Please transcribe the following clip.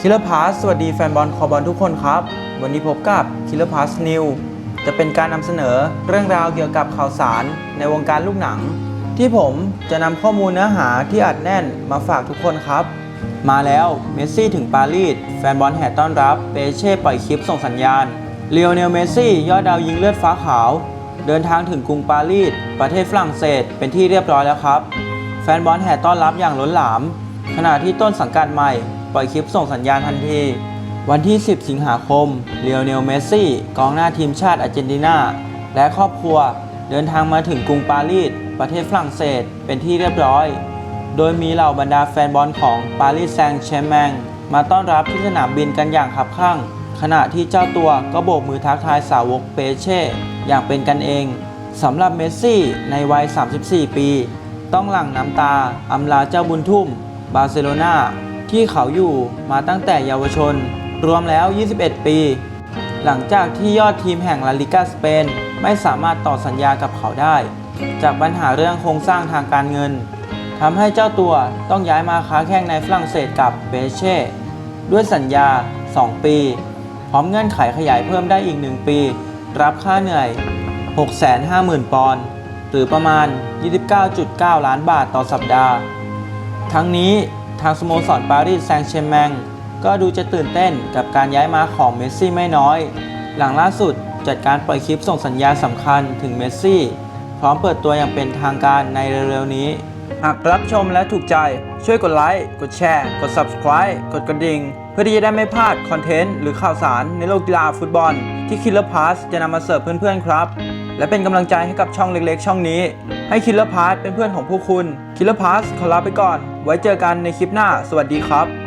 คิลเลอร์พาสสวัสดีแฟนบอลคอบอลทุกคนครับ วันนี้พบกับคิลเลอร์พาสนิวจะเป็นการนำเสนอเรื่องราวเกี่ยวกับข่าวสารในวงการลูกหนัง ที่ผมจะนำข้อมูลเนื้อหาที่อัดแน่นมาฝากทุกคนครับ มาแล้วเมสซี่ถึงปารีสแฟนบอลแห่ต้อนรับเปเช่ปล่อยคลิปส่งสัญญาณเลโอเนลเมสซี่ยอดดาวยิงเลือดฟ้าขาว เดินทางถึงกรุงปารีสประเทศฝรั่งเศสเป็นที่เรียบร้อยแล้วครับ แฟนบอลแห่ต้อนรับอย่างล้นหลาม ขณะที่ต้นสังกัดใหม่ปล่อยคลิปส่งสัญญาณทันที วันที่ 10 สิงหาคมเลโอเนลเมสซี่กองหน้าทีมชาติอาร์เจนตินาและครอบครัวเดินทางมาถึงกรุงปารีสประเทศฝรั่งเศสเป็นที่เรียบร้อย โดยมีเหล่าบรรดาแฟนบอลของปารีสแซงต์แชร์แมงมาต้อนรับที่สนามบินกันอย่างขับข้างขณะที่เจ้าตัวก็โบกมือทักทายสาวกเปเช่อย่างเป็นกันเองสำหรับเมสซี่ในวัย 34 ปี ต้องหลั่งน้ำตาอำลาเจ้าบุญทุ่ม บาร์เซโลนาที่เขาอยู่มาตั้งแต่เยาวชน รวมแล้ว 21 ปี หลังจากที่ยอดทีมแห่งลาลิกาสเปนไม่สามารถต่อสัญญากับเขาได้ จากปัญหาเรื่องโครงสร้างทางการเงินทำให้เจ้าตัวต้องย้ายมาค้าแข่งในฝรั่งเศสกับเบเช่ด้วยสัญญา 2 ปี พร้อมเงื่อนไขขยายเพิ่มได้อีก 1 ปี รับค่าเหนื่อย 650,000 ปอนด์หรือประมาณ 29.9 ล้านบาทต่อสัปดาห์ ทั้งนี้ทางสโมสรปารีสแซงต์แชร์แมงก็ดูจะตื่นเต้นกับการย้ายมาของเมสซี่ไม่น้อย หลังล่าสุดจัดการปล่อยคลิปส่งสัญญาสำคัญถึงเมสซี่ พร้อมเปิดตัวอย่างเป็นทางการในเร็วๆนี้ หากรับชมและถูกใจช่วยกดไลค์ กดแชร์ กด Subscribe กดกระดิ่ง เพื่อที่จะได้ไม่พลาดคอนเทนต์หรือข่าวสารในโลกกีฬาฟุตบอล ที่คิลเลอร์พาสจะนำมาเสิร์ฟเพื่อนๆครับ และเป็นกำลังใจให้กับช่องเล็กๆ ช่องนี้ ให้คิลเลอร์พาสเป็นเพื่อนของพวกคุณคิลเลอร์พาสขอลาไปก่อน ไว้เจอกันในคลิปหน้า สวัสดีครับ